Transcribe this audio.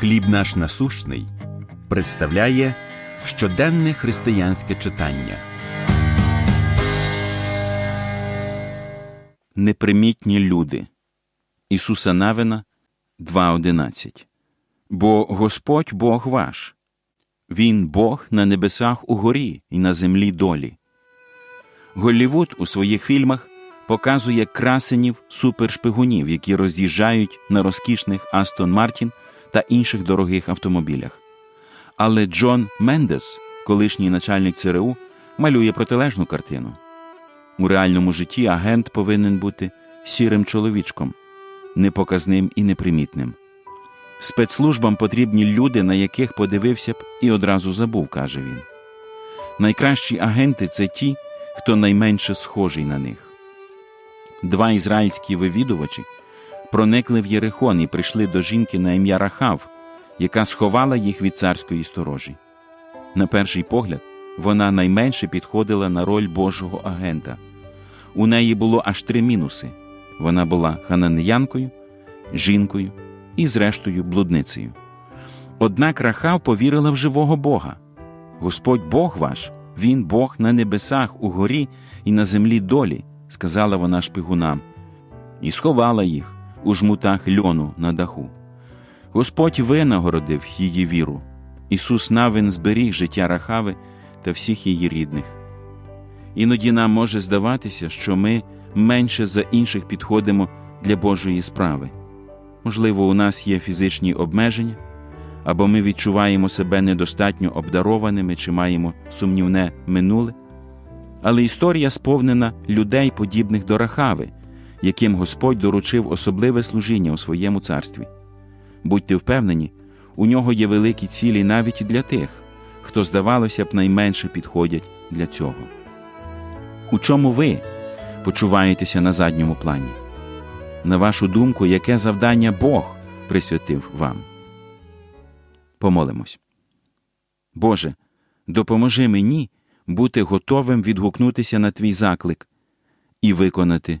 Хліб наш насущний представляє щоденне християнське читання. Непримітні люди Ісуса Навина 2.11 Бо Господь Бог ваш, Він Бог на небесах угорі і на землі долі. Голлівуд у своїх фільмах показує красенів супершпигунів, які роз'їжджають на розкішних Астон Мартін та інших дорогих автомобілях. Але Джон Мендес, колишній начальник ЦРУ, малює протилежну картину. У реальному житті агент повинен бути сірим чоловічком, непоказним і непримітним. Спецслужбам потрібні люди, на яких подивився б і одразу забув, каже він. Найкращі агенти це ті, хто найменше схожий на них. Два ізраїльські вивідувачі проникли в Єрихон і прийшли до жінки на ім'я Рахав, яка сховала їх від царської сторожі. На перший погляд, вона найменше підходила на роль Божого агента. У неї було аж три мінуси: вона була хананеянкою, жінкою і, зрештою, блудницею. Однак Рахав повірила в живого Бога. Господь Бог ваш, Він Бог на небесах, у горі і на землі долі, сказала вона шпигунам, і сховала їх у жмутах льону на даху. Господь винагородив її віру. Ісус Навин зберіг життя Рахави та всіх її рідних. Іноді нам може здаватися, що ми менше за інших підходимо для Божої справи. Можливо, у нас є фізичні обмеження, або ми відчуваємо себе недостатньо обдарованими чи маємо сумнівне минуле. Але історія сповнена людей, подібних до Рахави, яким Господь доручив особливе служіння у своєму царстві. Будьте впевнені, у нього є великі цілі навіть для тих, хто, здавалося б, найменше підходять для цього. У чому ви почуваєтеся на задньому плані? На вашу думку, яке завдання Бог присвятив вам? Помолимось. Боже, допоможи мені бути готовим відгукнутися на твій заклик і виконати